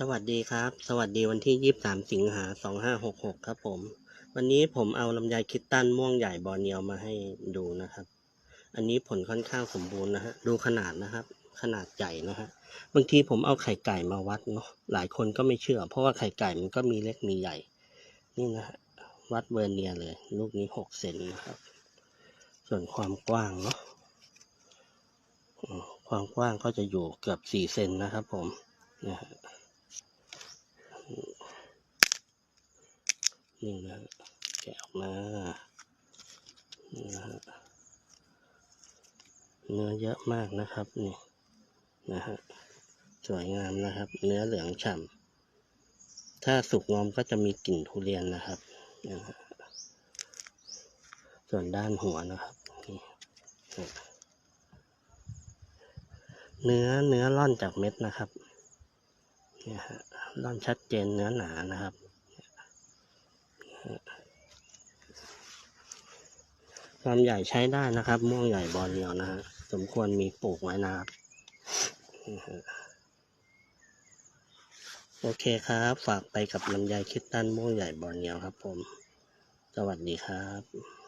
สวัสดีครับ สวัสดีวันที่ 23 สิงหา 2566 ครับผม วันนี้ผมเอาลำไยคิดตันม่วงใหญ่บอร์เนียวมาให้ดูนะครับ อันนี้ผลค่อนข้างสมบูรณ์นะฮะ ดูขนาดนะครับ ขนาดใหญ่นะฮะ บางทีผมเอาไข่ไก่มาวัดเนาะ หลายคนก็ไม่เชื่อ เพราะว่าไข่ไก่มันก็มีเล็กมีใหญ่ นี่นะฮะ วัดเวอร์เนียร์เลย ลูกนี้ 6 เซนนะครับ ส่วนความกว้างเนาะ ความกว้างก็จะอยู่เกือบ 4 เซนนะครับผม นะฮะ นี่นะแกะออกมานี่นะฮะเนื้อเยอะมากนะครับนี่นะฮะสวยงามนะครับ เนื้อเหลืองฉ่ำถ้าสุกงอมก็จะมีกลิ่นทุเรียนนะครับนะฮะส่วนด้านหัวนะครับนี่เนื้อเนื้อร่อนจากเม็ดนะครับเนี่ยฮะร่อนชัดเจนเนื้อหนานะครับ ความใหญ่ใช้ได้นะครับ ม่วงใหญ่บอลเรียวนะฮะสมควรมีปลูกไว้นะครับโอเคครับ ฝากไปกับลำไยคิดตันม่วงใหญ่บอลเนียวครับผม สวัสดีครับ